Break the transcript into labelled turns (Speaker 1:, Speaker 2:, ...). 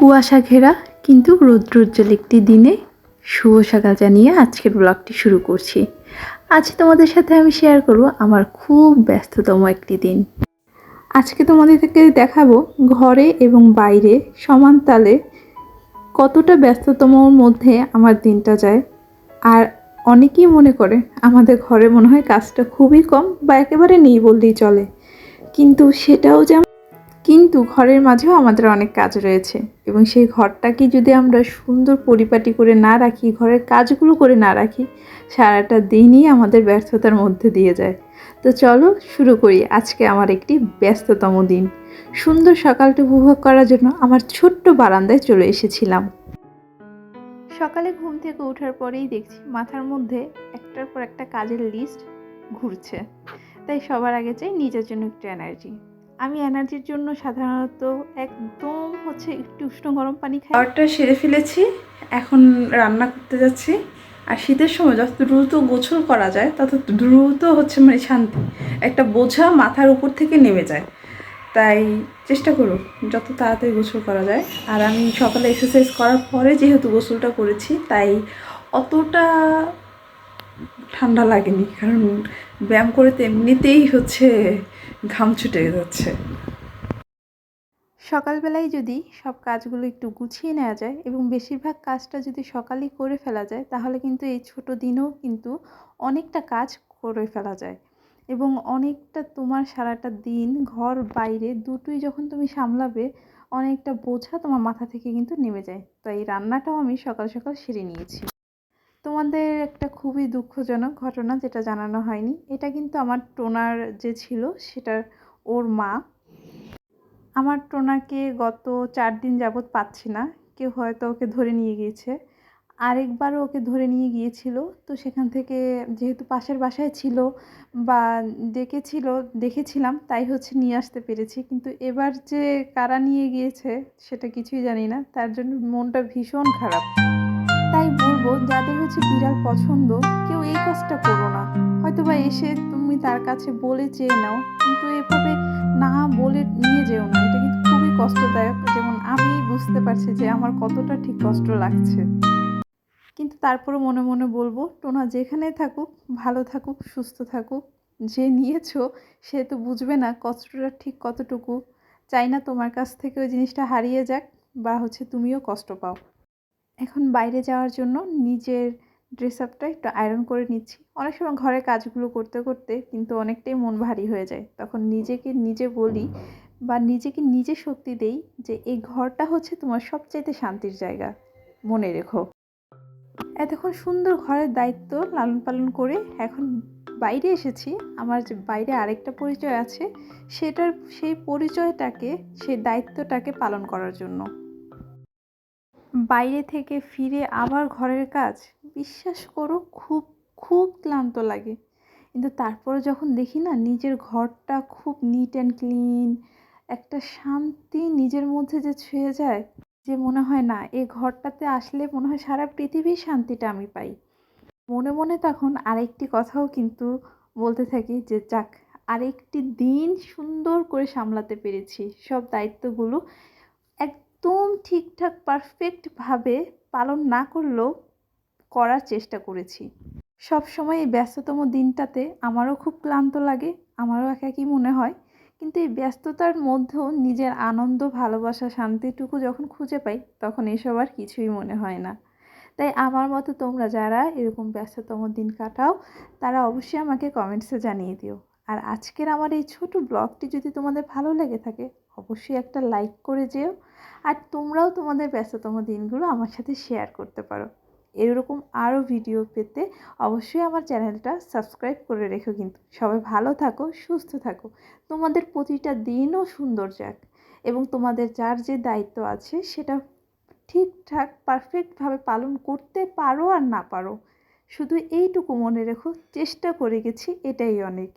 Speaker 1: কুয়াশা ঘেরা কিন্তু রৌদ্রোজ্জ্বল একটি দিনে শুভ সকাল জানিয়ে আজকের ব্লগটি শুরু করছি। আজ তোমাদের সাথে আমি শেয়ার করব আমার খুব ব্যস্ততম একটি দিন। আজকে তোমাদেরকে দেখাবো ঘরে এবং বাইরে সমান তালে কতটা ব্যস্ততমর মধ্যে আমার দিনটা যায়। আর অনেকেই মনে করে আমাদের ঘরে মনে হয় কাজটা খুবই কম বা একেবারে নেই বললেই চলে। কিন্তু সেটাও যেমন কিন্তু ঘরের মাঝেও আমাদের অনেক কাজ রয়েছে এবং সেই ঘরটাকে যদি আমরা সুন্দর পরিপাটি করে না রাখি, ঘরের কাজগুলো করে না রাখি, সারাটা দিনই আমাদের ব্যর্থতার মধ্যে দিয়ে যায়। তো চলো শুরু করি আজকে আমার একটি ব্যস্ততম দিন। সুন্দর সকালটা উপভোগ করার জন্য আমার ছোট্ট বারান্দায় চলে এসেছিলাম। সকালে ঘুম থেকে ওঠার পরেই দেখছি মাথার মধ্যে একটার পর একটা কাজের লিস্ট ঘুরছে। তাই সবার আগে চাই নিজের জন্য একটু এনার্জি আমি এনার্জির জন্য সাধারণত একদম হচ্ছে একটু উষ্ণ গরম পানি খাই।
Speaker 2: খাবারটা সেরে ফেলেছি, এখন রান্না করতে যাচ্ছি। আর শীতের সময় যত দ্রুত গোছল করা যায়, তত দ্রুত হচ্ছে মানে শান্তি, একটা বোঝা মাথার উপর থেকে নেমে যায়। তাই চেষ্টা করো, যত তাড়াতাড়ি গোসল করা যায়। আর আমি সকালে এক্সারসাইজ করার পরে যেহেতু গোসলটা করেছি, তাই অতটা ঠান্ডা লাগেনি। কারণ ব্যায়াম করে তো এমনিতেই হচ্ছে ঘাম ছুটে যাচ্ছে।
Speaker 1: সকালবেলায় যদি সব কাজগুলো একটু গুছিয়ে নেওয়া যায় এবং বেশিরভাগ কাজটা যদি সকালেই করে ফেলা যায়, তাহলে কিন্তু এই ছোট দিনেও কিন্তু অনেকটা কাজ করে ফেলা যায়। এবং অনেকটা তোমার সারাটা দিন ঘর, বাইরে দুটোই যখন তুমি সামলাবে, অনেকটা বোঝা তোমার মাথা থেকে কিন্তু নেমে যায়। তো এই রান্নাটাও আমি সকাল সকাল সেরে নিয়েছি। তোমাদের একটা খুবই দুঃখজনক ঘটনা যেটা জানানো হয়নি। এটা কিন্তু আমার টোনার যে ছিল, সেটার ওর মা। আমার টোনাকে গত চার দিন যাবৎ পাচ্ছি না। কেউ হয়তো ওকে ধরে নিয়ে গিয়েছে। আরেকবারও ওকে ধরে নিয়ে গিয়েছিল। তো সেখান থেকে যেহেতু পাশের বাসায় ছিল বা ডেকেছিল, দেখেছিলাম, তাই হচ্ছে নিয়ে আসতে পেরেছি। কিন্তু এবার যে কারা নিয়ে গিয়েছে, সেটা কিছুই জানি না। তার জন্য মনটা ভীষণ খারাপ। তাই বলব, যাদের হচ্ছে বিড়াল পছন্দ, কেউ এই কাজটা করো না। হয়তো বা এসে তুমি তার কাছে বলে চেয়ে নাও, কিন্তু এভাবে না বলে নিয়ে যেও না। এটা কিন্তু খুবই কষ্টদায়ক। যেমন আমি বুঝতে পারছি যে আমার কতটা ঠিক কষ্ট লাগছে। কিন্তু তারপরে মনে মনে বলব, টোনা যেখানে থাকুক, ভালো থাকুক, সুস্থ থাকুক, যে নিয়েছো, সে তো বুঝবে না কষ্টটা ঠিক কতটুকু। চাই না তোমার কাছ থেকে ওই জিনিসটা হারিয়ে যাক, বা হচ্ছে তুমিও কষ্ট পাও। এখন বাইরে যাওয়ার জন্য নিজের ড্রেস আপটা একটু আয়রন করে নিচ্ছি। অনেক সময় ঘরের কাজগুলো করতে করতে কিন্তু অনেকটাই মন ভারী হয়ে যায়। তখন নিজেকে নিজে বলি বা নিজেকে নিজে শক্তি দেই যে এই ঘরটা হচ্ছে তোমার সবচাইতে শান্তির জায়গা। মনে রেখো। এতক্ষণ সুন্দর ঘরের দায়িত্ব লালন পালন করে এখন বাইরে এসেছি। আমার যে বাইরে আরেকটা পরিচয় আছে, সেটার সেই পরিচয়টাকে, সেই দায়িত্বটাকে পালন করার জন্য। বাইরে থেকে ফিরে আবার ঘরের কাজ, বিশ্বাস করো খুব খুব ক্লান্ত লাগে। কিন্তু তারপরে যখন দেখি না, নিজের ঘরটা খুব নিট অ্যান্ড ক্লিন একটা শান্তি নিজের মধ্যে যে ছুঁয়ে যায়, যে মনে হয় না এই ঘরটাতে আসলে মনে হয় সারা পৃথিবীর শান্তিটা আমি পাই। মনে মনে তখন আরেকটি কথাও কিন্তু বলতে থাকি যে, যাক, আরেকটি দিন সুন্দর করে সামলাতে পেরেছি। সব দায়িত্বগুলো একদম ঠিকঠাক পারফেক্টভাবে পালন না করলেও করার চেষ্টা করেছি। সব সময় এই ব্যস্ততম দিনটাতে আমারও খুব ক্লান্ত লাগে, আমারও একাকই মনে হয়। কিন্তু এই ব্যস্ততার মধ্যেও নিজের আনন্দ, ভালোবাসা, শান্তিটুকু যখন খুঁজে পাই, তখন এসব আর কিছুই মনে হয় না। তাই আমার মতো তোমরা যারা এরকম ব্যস্ততম দিন কাটাও, তারা অবশ্যই আমাকে কমেন্টসে জানিয়ে দিও। আর আজকের আমার এই ছোট ব্লগটি যদি তোমাদের ভালো লেগে থাকে অবশ্যই একটা লাইক করে যেও। আর তোমরাও তোমাদের ব্যস্ততম দিনগুলো আমার সাথে শেয়ার করতে পারো। এরকম আরও ভিডিও পেতে অবশ্যই আমার চ্যানেলটা সাবস্ক্রাইব করে রেখো কিন্তু। সবাই ভালো থাকো, সুস্থ থাকো। তোমাদের প্রতিটা দিনও সুন্দর যাক। এবং তোমাদের যার যে দায়িত্ব আছে সেটা ঠিকঠাক পারফেক্টভাবে পালন করতে পারো আর না পারো। শুধু এইটুকু মনে রেখো, চেষ্টা করে গেছি, এটাই অনেক।